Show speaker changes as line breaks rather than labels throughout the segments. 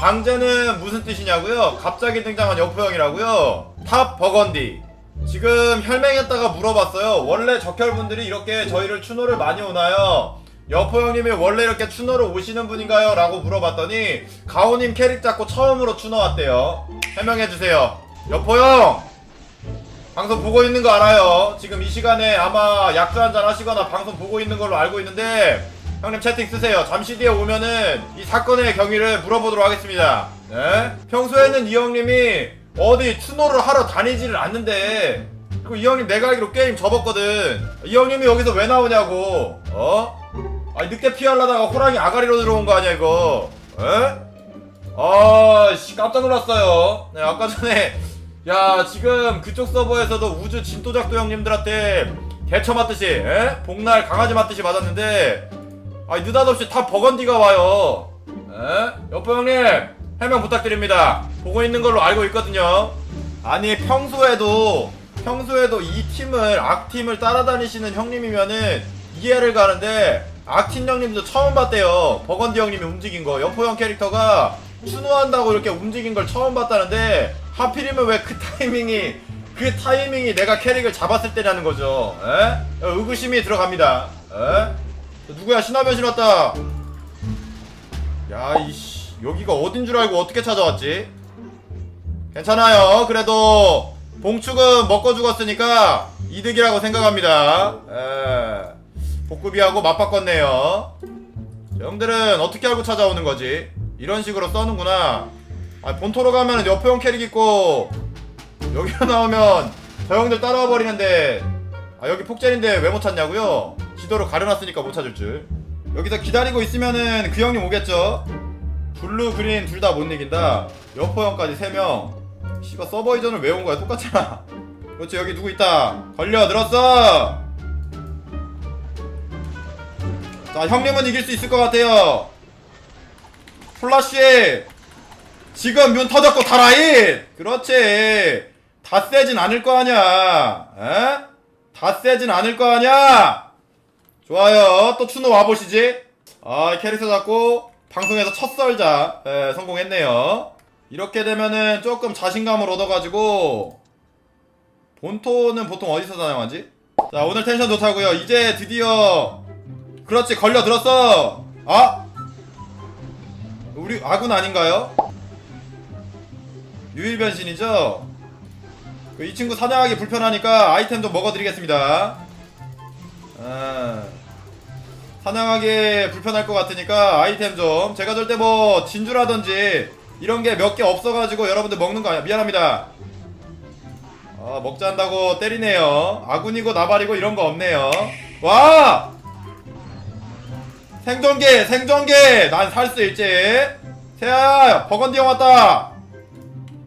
방제는 무슨 뜻이냐고요? 갑자기 등장한 여포형이라고요? 탑 버건디 지금 혈맹했다가 물어봤어요 원래 적혈분들이 이렇게 저희를 추노를 많이 오나요? 여포 형님이 원래 이렇게 추노를 오시는 분인가요? 라고 물어봤더니 가오님 캐릭 잡고 처음으로 추노 왔대요 해명해주세요 여포 형 방송 보고 있는 거 알아요. 지금 이 시간에 아마 약주 한잔 하시거나 방송 보고 있는 걸로 알고 있는데 형님 채팅 쓰세요. 잠시 뒤에 오면은 이 사건의 경위를 물어보도록 하겠습니다. 네? 평소에는 이 형님이 어디 추노를 하러 다니지를 않는데 그리고 이 형님 내가 알기로 게임 접었거든. 이 형님이 여기서 왜 나오냐고. 어? 아니 늑대 피하려다가 호랑이 아가리로 들어온 거 아니야 이거. 에? 아, 씨, 깜짝 놀랐어요. 네, 아까 전에, 야, 지금 그쪽 서버에서도 우주 진도작도 형님들한테 개처 맞듯이, 에? 복날 강아지 맞듯이 맞았는데, 아, 느닷없이 다 버건디가 와요. 에? 여보 형님, 해명 부탁드립니다. 보고 있는 걸로 알고 있거든요. 아니, 평소에도, 평소에도 이 팀을, 악팀을 따라다니시는 형님이면은 이해를 가는데, 악팀 형님도 처음 봤대요. 버건디 형님이 움직인 거. 여포 형 캐릭터가 추노한다고 이렇게 움직인 걸 처음 봤다는데, 하필이면 왜 그 타이밍이, 그 타이밍이 내가 캐릭을 잡았을 때라는 거죠. 에? 의구심이 들어갑니다. 에? 누구야 신화변 신 왔다. 야 이씨 여기가 어딘 줄 알고 어떻게 찾아왔지? 괜찮아요. 그래도 봉축은 먹고 죽었으니까 이득이라고 생각합니다. 에. 복구비하고 맞바꿨네요. 형들은 어떻게 알고 찾아오는 거지? 이런 식으로 써는구나. 아, 본토로 가면 여포형 캐릭 있고 여기로 나오면 저 형들 따라와 버리는데 아 여기 폭젠인데 왜 못 찾냐고요? 지도로 가려놨으니까 못 찾을 줄. 여기서 기다리고 있으면은 그 형님 오겠죠? 블루 그린 둘 다 못 이긴다. 여포 형까지 3명. 씨가 서버 이전을 왜 온 거야? 똑같잖아. 그렇지 여기 누구 있다. 걸려 들었어. 자 형님은 이길 수 있을 것 같아요. 플라시 지금 문 터졌고 다라잇 그렇지 다 세진 않을 거 아냐 에? 다 세진 않을 거 아냐 좋아요 또 추노 와보시지 아 캐릭터 잡고 방송에서 첫 썰자 에, 성공했네요 이렇게 되면은 조금 자신감을 얻어가지고 본토는 보통 어디서 사용하지? 자 오늘 텐션 좋다고요 이제 드디어 그렇지 걸려 들었어 아 우리 아군 아닌가요? 유일 변신이죠? 그이 친구 사냥하기 불편하니까 아이템 좀 먹어드리겠습니다. 아, 사냥하기 불편할 것 같으니까 아이템 좀. 제가 절대 뭐 진주라든지 이런 게 몇 개 없어가지고 여러분들 먹는 거 아니야. 미안합니다. 아, 먹자 한다고 때리네요. 아군이고 나발이고 이런 거 없네요. 와! 생존계, 생존계! 난 살 수 있지. 세아야, 버건디 형 왔다.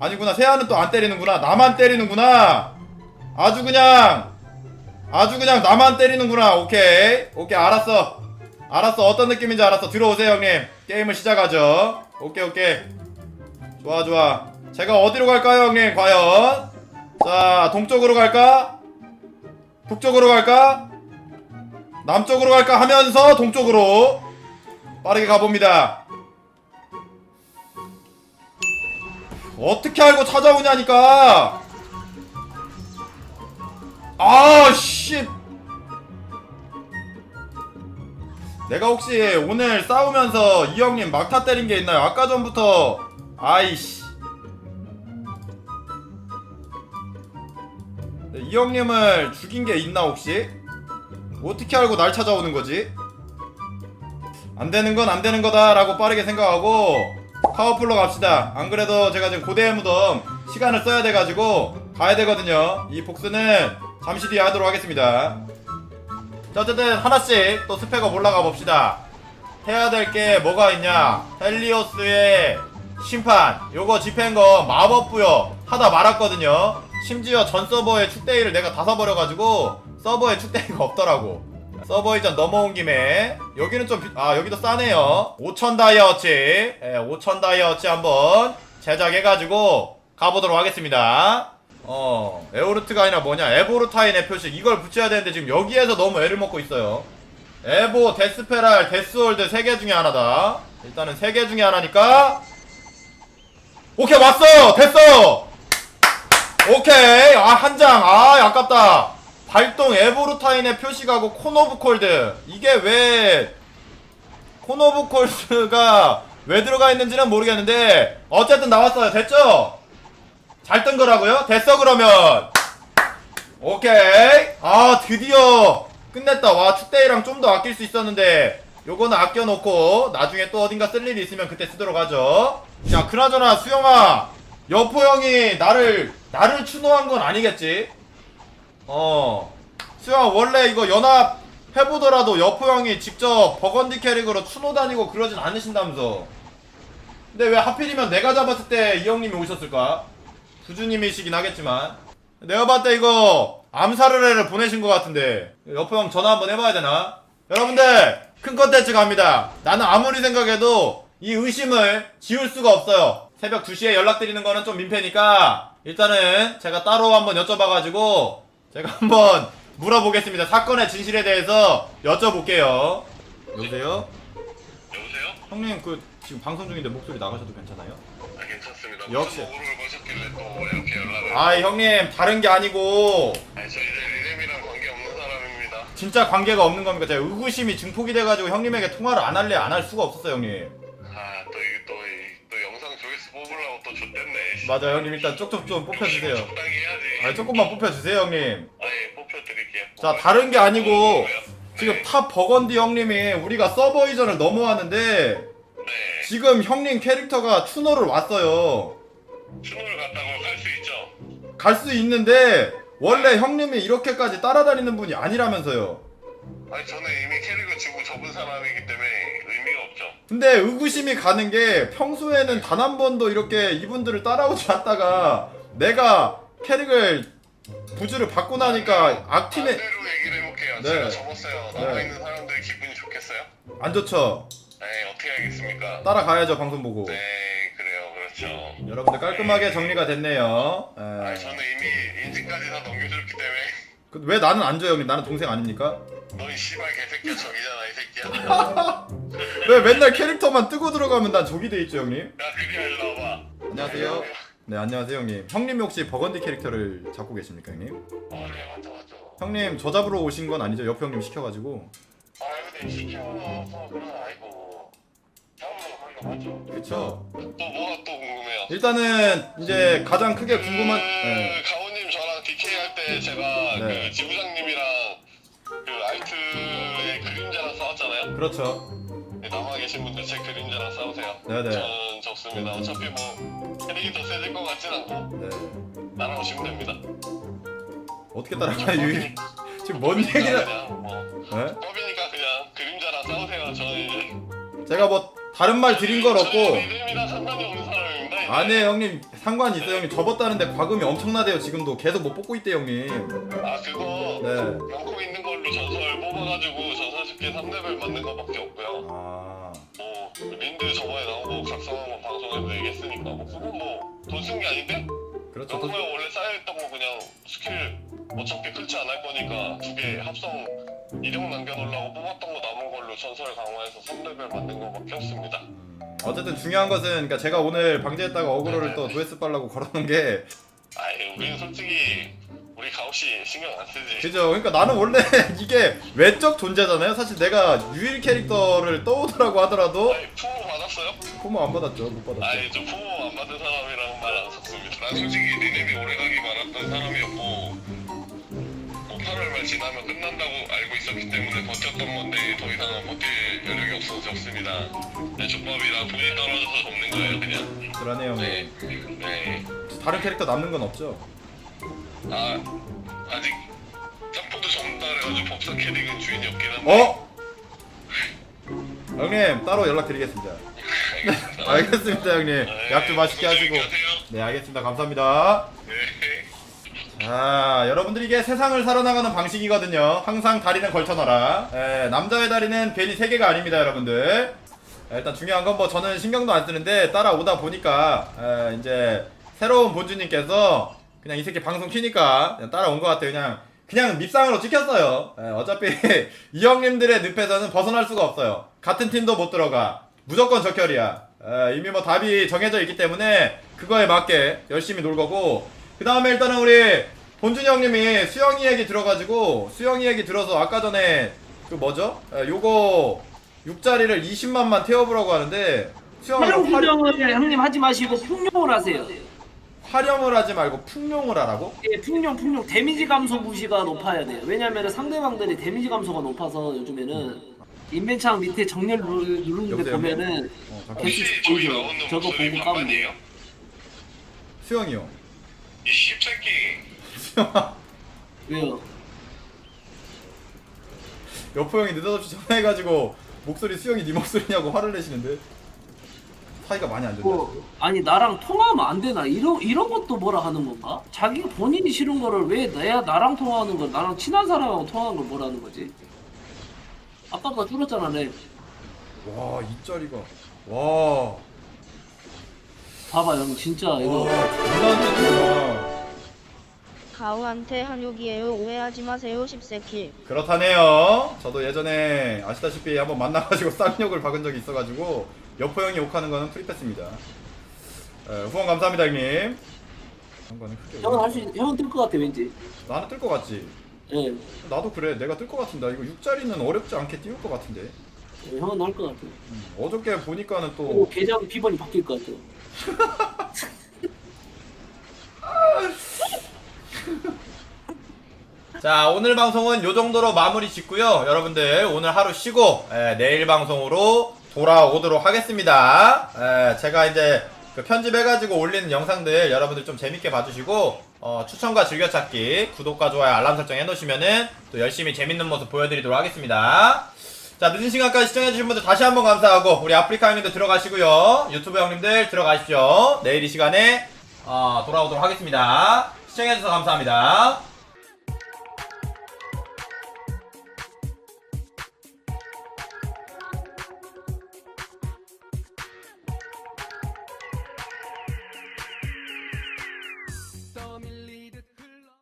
아니구나 세아는 또 안 때리는구나 나만 때리는구나 아주 그냥 아주 그냥 나만 때리는구나 오케이 오케이 알았어 알았어. 어떤 느낌인지 알았어. 들어오세요 형님. 게임을 시작하죠. 오케이 오케이. 좋아 좋아. 제가 어디로 갈까요 형님? 과연? 자 동쪽으로 갈까? 북쪽으로 갈까? 남쪽으로 갈까 하면서 동쪽으로 빠르게 가봅니다. 어떻게 알고 찾아오냐니까. 아, 씨. 내가 혹시 오늘 싸우면서 이 형님 막타 때린 게 있나요? 아까 전부터 아이씨. 네, 이 형님을 죽인 게 있나 혹시? 어떻게 알고 날 찾아오는 거지? 안 되는 건 안 되는 거다라고 빠르게 생각하고 파워풀로 갑시다. 안 그래도 제가 지금 고대의 무덤 시간을 써야 돼가지고 가야 되거든요. 이 복수는 잠시 뒤에 하도록 하겠습니다. 자, 어쨌든 하나씩 또 스펙업 올라가 봅시다. 해야 될 게 뭐가 있냐? 헬리오스의 심판. 요거 집행 거 마법 부여 하다 말았거든요. 심지어 전 서버의 축대기를 내가 다 사버려가지고 서버에 축대기가 없더라고. 서버 이전 넘어온 김에 여기는 좀 아 여기도 싸네요 5천 다이어치 예, 5천 다이어치 한번 제작해가지고 가보도록 하겠습니다 어 에오르트가 아니라 뭐냐? 에보르타인의 표식 이걸 붙여야 되는데 지금 여기에서 너무 애를 먹고 있어요. 에보 데스페랄 데스홀드 3개 중에 하나다. 일단은 3개 중에 하나니까. 오케이 왔어! 됐어! 오케이. 아 한 장. 아 아깝다. 발동 에보르타인의 표시가고 코노브 콜드. 이게 왜 코노브 콜드가 왜 들어가 있는지는 모르겠는데 어쨌든 나왔어요. 됐죠? 잘 뜬 거라고요? 됐어 그러면 오케이 아 드디어 끝냈다 와 축대이랑 좀 더 아낄 수 있었는데 요거는 아껴놓고 나중에 또 어딘가 쓸 일이 있으면 그때 쓰도록 하죠 야 그나저나 수영아 여포 형이 나를 나를 추노한 건 아니겠지? 어 수영아 원래 이거 연합 해보더라도 여포 형이 직접 버건디 캐릭으로 추노 다니고 그러진 않으신다면서 근데 왜 하필이면 내가 잡았을 때 이 형님이 오셨을까? 부주님이시긴 하겠지만 내가 봤을 때 이거 암살의뢰를 보내신 것 같은데 여포 형 전화 한번 해봐야 되나? 여러분들 큰 컨텐츠 갑니다 나는 아무리 생각해도 이 의심을 지울 수가 없어요 새벽 2시에 연락드리는 거는 좀 민폐니까 일단은 제가 따로 한번 여쭤봐가지고 제가 한번 물어보겠습니다 사건의 진실에 대해서 여쭤볼게요 여보세요?
여보세요?
형님 그 지금 방송 중인데 목소리 나가셔도 괜찮아요?
아 괜찮습니다.
역시.
무슨 거셨길래 또 이렇게 연락을.
아 형님 다른 게 아니고
아니 저 이제 리듬이랑 관계 없는 사람입니다.
진짜 관계가 없는 겁니까? 제가 의구심이 증폭이 돼가지고 형님에게 통화를 안 할래 안 할 수가 없었어요 형님
아 또 이게 또, 이- 또 영상 조회수 뽑으려고 또 줬댔네.
맞아 형님 일단 쪽쪽 좀 뽑혀주세요
적당히 해야지.
아 조금만 뽑혀주세요 형님
아 예 뽑혀드릴게요.
자 다른 게 아니고
네.
지금 탑 버건디 형님이 우리가 서버 이전을 넘어왔는데
네.
지금 형님 캐릭터가 추노를 왔어요
추노를 갔다고 갈 수 있죠.
갈 수 있는데 원래 형님이 이렇게까지 따라다니는 분이 아니라면서요
아니 저는 이미 캐릭을 주고 접은 사람이기 때문에 의미가 없죠.
근데 의구심이 가는 게 평소에는 단 한 번도 이렇게 이분들을 따라오지 않다가 내가 캐릭을 부주를 받고 나니까 악팀에
반대로 얘기를 해볼게요.
네.
제가 접었어요.
네.
남아있는 사람들 기분이 좋겠어요?
안 좋죠
네 어떻게 알겠습니까?
따라가야죠 방송 보고
네 그래요 그렇죠.
여러분들 깔끔하게 정리가 됐네요 예.
아니 저는 이미 인증까지 다 넘겨줬기 때문에
그- 왜 나는 안 줘요 형님 나는 동생 아닙니까?
너 이 씨발 개새끼야 적이잖아 이 새끼야
왜 맨날 캐릭터만 뜨고 들어가면 난 적이 돼 있죠 형님?
야 그리야 일로 와봐
안녕하세요 네 안녕하세요 형님 형님이 혹시 버건디 캐릭터를 잡고 계십니까 형님?
어 그래 맞다 맞다
형님 저 잡으러 오신 건 아니죠? 옆에 형님 시켜가지고
아 근데 시켜서 그런 간 거?
그쵸
또 뭐가 또 궁금해요
일단은 이제 가장 크게 궁금한
그
네.
가오님 저랑 DK 할 때 제가
네.
그 지부장님이랑 그 아이트의 그림자랑 싸웠잖아요
그렇죠
네, 남아 계신 분들 제 그림자랑 싸우세요
네네
전 적습니다 어차피 뭐 캐릭이 더 세질 것 같진 않고
네.
날아오시면 됩니다
어떻게 따라가요 유일 지금 뭔 얘기를
그냥 뭐
네?
법이니까 그냥 그림자랑 싸우세요. 저는 이제
제가 뭐 다른 말 드린 건 없고. 아니에요 형님. 상관이 있어요. 형님 접었다는데 과금이 엄청나대요. 지금도. 계속 못 뽑고 있대요 형님.
아 그거
네.
명코 있는 걸로 전설 뽑아가지고 전설 스킬 3레벨 맞는 거밖에 없고요.
아...
뭐 린드 저번에 거 각성한 거 방송에서 얘기했으니까 뭐 그거 뭐돈 쓴 게 아닌데?
그렇죠.
명코에 원래 쌓여있던 거 그냥 스킬 어차피 클치 안 할 거니까 두 개 합성 이력 남겨놓으려고 뽑았던 거 남은 걸로 전설 강화해서 3레벨 만든 거밖에 없습니다.
음, 어쨌든 중요한 것은 그러니까 제가 오늘 방지했다가 어그로를 또 도에스 빨라고 걸어놓은 게
아이 우리는 솔직히 우리 가오씨 신경 안 쓰지.
그죠 그러니까 나는 원래 이게 외적 존재잖아요 사실 내가 유일 캐릭터를 떠오더라고 하더라도
아니 푸모 받았어요?
포모 안 받았죠 못 받았죠
아니 저 푸모 안 받은 사람이랑 말 안 섞습니다. 난 솔직히 리듬이 오래 가기 많았던 사람이었고 뭐 8월말 지나면 끝난다고 알고 있었기 때문에 버텼던 건데 더 이상은 버틸 여력이 없어서 적습니다. 내 족밥이랑 돈이 떨어져서 접는 거예요 그냥.
그러네요 형님
네. 네.
다른 캐릭터 남는 건 없죠?
아 아직 점프도 접는다 그래가지고 법사 캐릭은 주인이 없긴 한데.
어? 형님 따로 연락드리겠습니다
알겠습니다.
알겠습니다 형님
네,
약좀 맛있게 하시고
하세요.
네 알겠습니다 감사합니다
네.
자 여러분들이 이게 세상을 살아나가는 방식이거든요. 항상 다리는 걸쳐놔라. 에, 남자의 다리는 괜히 세 개가 아닙니다 여러분들. 에, 일단 중요한 건 뭐 저는 신경도 안 쓰는데 따라오다 보니까 에, 이제 새로운 본주님께서 그냥 이 새끼 방송 키니까 그냥 따라온 것 같아요. 그냥 그냥 밉상으로 찍혔어요. 에, 어차피 이 형님들의 늪에서는 벗어날 수가 없어요. 같은 팀도 못 들어가. 무조건 적혈이야. 에, 이미 뭐 답이 정해져 있기 때문에 그거에 맞게 열심히 놀 거고 그 다음에 일단은 우리 본준이 형님이 수영이 얘기 들어가지고 수영이 얘기 들어서 아까 전에 그 뭐죠? 에, 요거 6자리를 20만만 태워보라고 하는데 수영아
활용
이거 활,
훈련을 형님 하지 마시고 풍룡을 하세요.
활용을 하지 말고 풍룡을 하라고?
예, 풍룡 풍룡 데미지 감소 무시가 높아야 돼요. 왜냐면 상대방들이 데미지 감소가 높아서 요즘에는 인벤창 밑에 정렬 누- 누르는데
여보세요?
보면은
어, 잠깐
개수 보이죠? 저거 보고 까면? 돼요.
수영이 형
이 씹새끼
왜요?
여포 형이 느닷없이 전화해가지고 목소리 수영이 네 목소리냐고 화를 내시는데 사이가 많이 안 좋네
뭐 아니 나랑 통화하면 안 되나 이런 이런 것도 뭐라 하는 건가? 자기가 본인이 싫은 거를 왜 내야 나랑 통화하는 걸 나랑 친한 사람하고 통화하는 걸 뭐라는 거지? 아까가 줄었잖아 내.
와, 이 자리가. 와.
봐봐 형 진짜 이거
와, 장난이구나.
가우한테 한욕이에요. 오해하지 마세요. 10세킬.
그렇다네요. 저도 예전에 아시다시피 한번 만나가지고 쌍욕을 박은 적이 있어가지고 여포 형이 욕하는 거는 프리패스입니다. 에, 후원 감사합니다, 형님. 한 거는 크게.
형은 할 수 있, 형은 뜰 것 같아 왠지.
나는 뜰 것 같지.
예,
나도 그래. 내가 뜰 것 같은데. 이거 6자리는 어렵지 않게 띄울 것 같은데.
예, 형은 할것 같아.
음, 어저께 보니까는
그리고
또
계정 비번이 바뀔 것 같아.
자 오늘 방송은 요 정도로 마무리 짓고요. 여러분들 오늘 하루 쉬고 에, 내일 방송으로 돌아오도록 하겠습니다. 에, 제가 이제 그 편집해가지고 올리는 영상들 여러분들 좀 재밌게 봐주시고 어, 추천과 즐겨찾기 구독과 좋아요 알람 설정 해놓으시면은 또 열심히 재밌는 모습 보여드리도록 하겠습니다. 자 늦은 시간까지 시청해주신 분들 다시 한번 감사하고 우리 아프리카 형님들 들어가시고요. 유튜브 형님들 들어가십시오. 내일 이 시간에 어, 돌아오도록 하겠습니다. 시청해주셔서 감사합니다